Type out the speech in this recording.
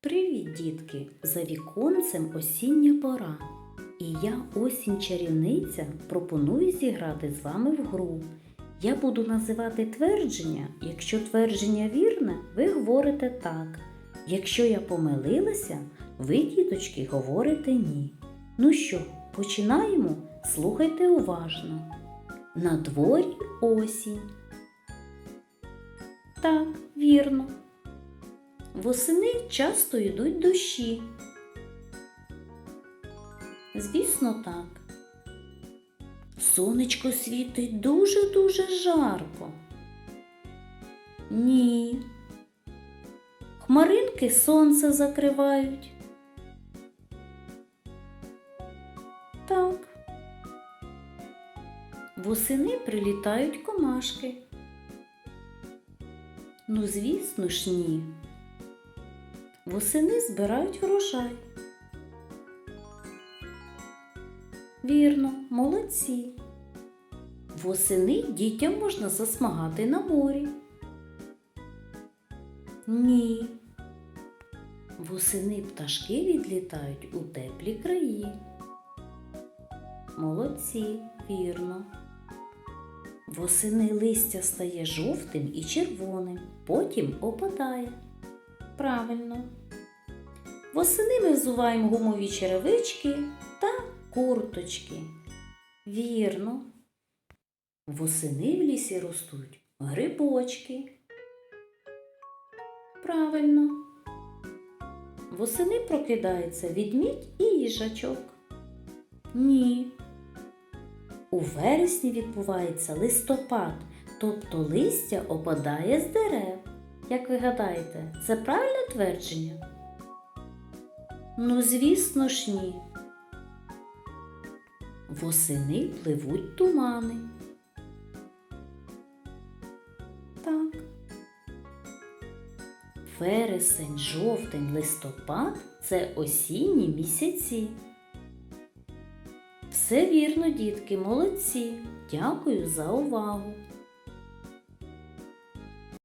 Привіт, дітки! За віконцем осіння пора. І я, осінь чарівниця, пропоную зіграти з вами в гру. Я буду називати твердження. Якщо твердження вірне, ви говорите так. Якщо я помилилася, ви, діточки, говорите ні. Ну що, починаємо? Слухайте уважно. На дворі осінь. Так, вірно. Восени часто йдуть дощі. Звісно, так. Сонечко світить дуже-дуже жарко. Ні. Хмаринки сонце закривають. Так. Восени прилітають комашки. Ну, звісно ж, ні. Восени збирають врожай. Вірно, молодці. Восени дітям можна засмагати на морі. Ні. Восени пташки відлітають у теплі краї. Молодці, вірно. Восени листя стає жовтим і червоним, потім опадає. Правильно. Восени ми взуваємо гумові черевички та курточки. Вірно. Восени в лісі ростуть грибочки. Правильно. Восени прокидається відмідь і їжачок. Ні. У вересні відбувається листопад, тобто листя опадає з дерев. Як ви гадаєте, це правильне твердження? Ну, звісно ж, ні. Восени пливуть тумани. Так. Вересень, жовтень, листопад це осінні місяці. Все вірно, дітки, молодці. Дякую за увагу.